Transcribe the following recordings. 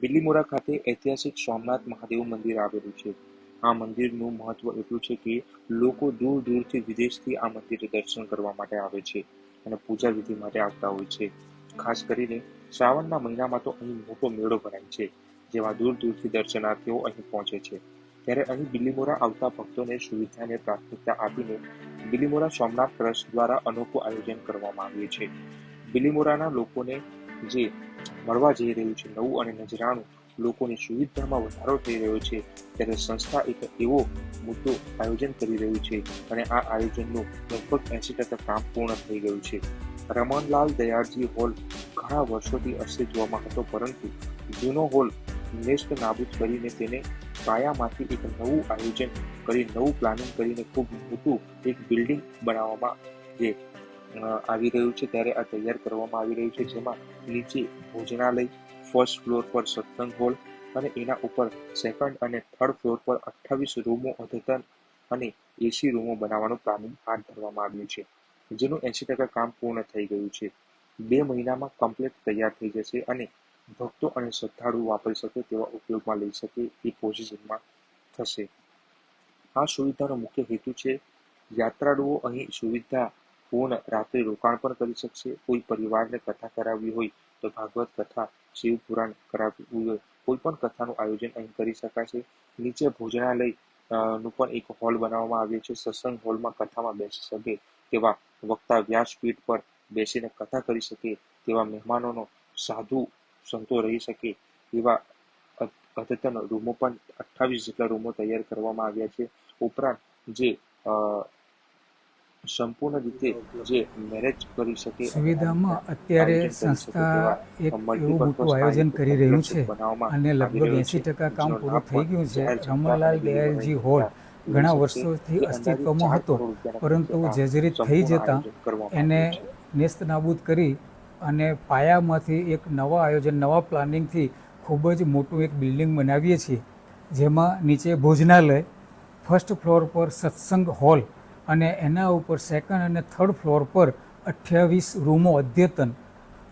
બિલીમોરા ખાતે ઐતિહાસિક સોમનાથ મહાદેવ મંદિર આવેલું છે. આ મંદિરનું મહત્વ એટલું છે કે લોકો દૂર દૂરથી વિદેશથી આ મંદિરે દર્શન કરવા માટે આવે છે અને પૂજા વિધિ માટે આવતા હોય છે. ખાસ કરીને શ્રાવણના મહિનામાં તો અહીં મોટો મેળો ભરાય છે, જેમાં દૂર દૂરથી દર્શનાર્થીઓ અહીં પહોંચે છે. ત્યારે અહીં બિલીમોરા આવતા ભક્તોને સુવિધાને પ્રાથમિકતા આપીને બિલીમોરા સોમનાથ ટ્રસ્ટ દ્વારા અનોખું આયોજન કરવામાં આવ્યું છે. બિલીમોરાના લોકોને જે મળવા જઈ રહ્યું છે, નવું અને નજરાણું લોકોની સુવિધામાં વધારો થઈ રહ્યો છે, ત્યારે સંસ્થા એક એવો મુદ્દો આયોજન કરી રહ્યું છે અને આ આયોજનનું લગભગ એંસી ટકા કામ પૂર્ણ થઈ ગયું છે. રમણલાલ દયાળજી હોલ ઘણા વર્ષોથી અસ્તિત્વમાં હતો, પરંતુ જૂનો હોલ નેસ્ટ નાબૂદ કરીને તેને પાયામાંથી એક નવું આયોજન કરી, નવું પ્લાનિંગ કરીને ખૂબ મોટું એક બિલ્ડિંગ બનાવવામાં જે આવી રહ્યું છે ત્યારે આ તૈયાર કરવામાં આવી રહ્યું છે, જેમાં નીચે ભોજનાલય ફર્સ્ટ ફ્લોર પર સત્સંગ હોલ અને એના ઉપર સેકન્ડ અને થર્ડ ફ્લોર પર અઠ્ઠાવીસ રૂમો અદ્યતન અને એસી રૂમો બનાવવાનું પ્લાનિંગ હાથ ધરવામાં આવ્યું છે, જેનું એંશી ટકા કામ પૂર્ણ થઈ ગયું છે. બે મહિનામાં કમ્પ્લીટ તૈયાર થઈ જશે અને ભક્તો અને શ્રદ્ધાળુઓ વાપરી શકે તેવા ઉપયોગમાં લઈ શકે એ પોઝિશનમાં થશે. આ સુવિધાનો મુખ્ય હેતુ છે, યાત્રાળુઓ અહીં સુવિધા પૂર્ણ રાત્રે રોકાણ પણ કરી શકશે. કોઈ પરિવારને કથા કરાવવી હોય તો ભાગવત કથા, શિવ પુરાણ કરાવવું હોય, કોઈ પણ કથાનું આયોજન અહીં કરી શકાશે. નીચે ભોજનાલયનું પણ એક હોલ બનાવવામાં આવ્યો છે. સત્સંગ હોલમાં કથામાં બેસી શકે તેવા વક્તા વ્યાસપીઠ પર બેસીને કથા કરી શકે તેવા મહેમાનોનો સાધુ સંતો રહી શકે એવા અદ્યતન રૂમો પણ અઠ્ઠાવીસ જેટલા રૂમો તૈયાર કરવામાં આવ્યા છે. ઉપરાંત જે સંપૂર્ણ રીતે જે મેરેજ કરી શકે સુવિધામાં અત્યારે સંસ્થા એક એવું મોટું આયોજન કરી રહ્યું છે અને લગભગ એંસી ટકા કામ પૂરું થઈ ગયું છે. રમણલાલ દયાલજી હોલ ઘણા વર્ષોથી અસ્તિત્વમાં હતો પરંતુ જર્જરિત થઈ જતાં એને નેસ્ત નાબૂદ કરી અને પાયામાંથી એક નવા આયોજન નવા પ્લાનિંગથી ખૂબ જ મોટું એક બિલ્ડિંગ બનાવીએ છીએ જેમાં નીચે ભોજનાલય ફર્સ્ટ ફ્લોર પર સત્સંગ હોલ અને એના ઉપર સેકન્ડ અને થર્ડ ફ્લોર પર અઠ્યાવીસ રૂમો અદ્યતન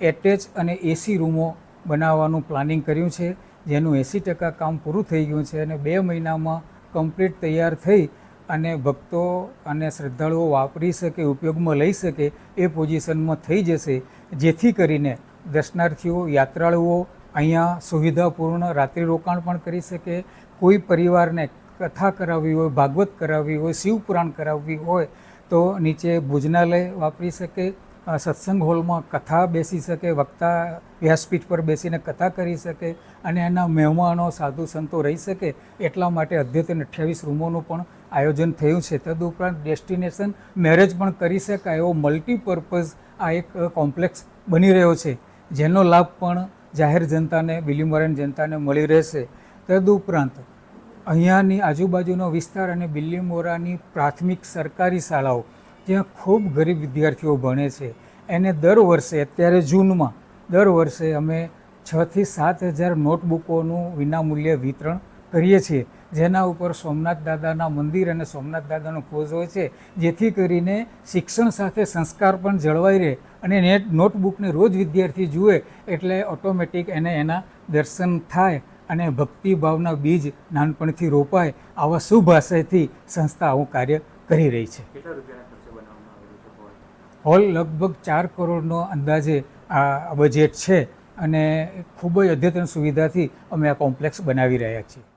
એટેચ અને એસી રૂમો બનાવવાનું પ્લાનિંગ કર્યું છે. જેનું એંસી ટકા કામ પૂરું થઈ ગયું છે અને બે મહિનામાં કમ્પ્લીટ તૈયાર થઈ અને ભક્તો અને શ્રદ્ધાળુઓ વાપરી શકે, ઉપયોગમાં લઈ શકે એ પોઝિશનમાં થઈ જશે. જેથી કરીને દર્શનાર્થીઓ, યાત્રાળુઓ અહીંયા સુવિધાપૂર્ણ રાત્રિ રોકાણ પણ કરી શકે. કોઈ પરિવારને કથા કરાવવી હોય, ભાગવત કરાવવી હોય શિવપુરાણ કરાવવી હોય, તો નીચે ભોજનાલય વાપરી શકે સત્સંગ હોલમાં કથા બેસી શકે, વક્તા વ્યાસપીઠ પર બેસીને કથા કરી શકે અને એના મહેમાનો, સાધુ સંતો રહી શકે, એટલા માટે અદ્યતન અઠ્યાવીસ રૂમોનું પણ આયોજન થયું છે. તદુપરાંત ડેસ્ટિનેશન મેરેજ પણ કરી શકાય એવો મલ્ટીપર્પઝ આ એક કોમ્પ્લેક્સ બની રહ્યો છે, જેનો લાભ પણ જાહેર જનતાને બિલીમોરાની જનતાને મળી રહેશે. તદુપરાંત અહીંયાની આજુબાજુનો વિસ્તાર અને બિલ્લીમોરાની પ્રાથમિક સરકારી શાળાઓ, જ્યાં ખૂબ ગરીબ વિદ્યાર્થીઓ ભણે છે. એને દર વર્ષે, અત્યારે જૂનમાં, દર વર્ષે અમે છથી સાત હજાર નોટબુકોનું વિનામૂલ્યે વિતરણ કરીએ છીએ. જેના ઉપર સોમનાથ દાદાના મંદિર અને સોમનાથ દાદાનો કોઝ હોય છે, જેથી કરીને શિક્ષણ સાથે સંસ્કાર પણ જળવાઈ રહે અને નેટ, નોટબુકને રોજ વિદ્યાર્થી જુએ એટલે ઓટોમેટિક એને એના દર્શન થાય. અને ભક્તિભાવના બીજ નાનપણથી રોપાય આવા શુભ આશયથી સંસ્થા આવું કાર્ય કરી રહી છે. હોલ લગભગ ચાર કરોડનો અંદાજે આ બજેટ છે અને ખૂબ જ અદ્યતન સુવિધાથી અમે આ કોમ્પ્લેક્સ બનાવી રહ્યા છીએ.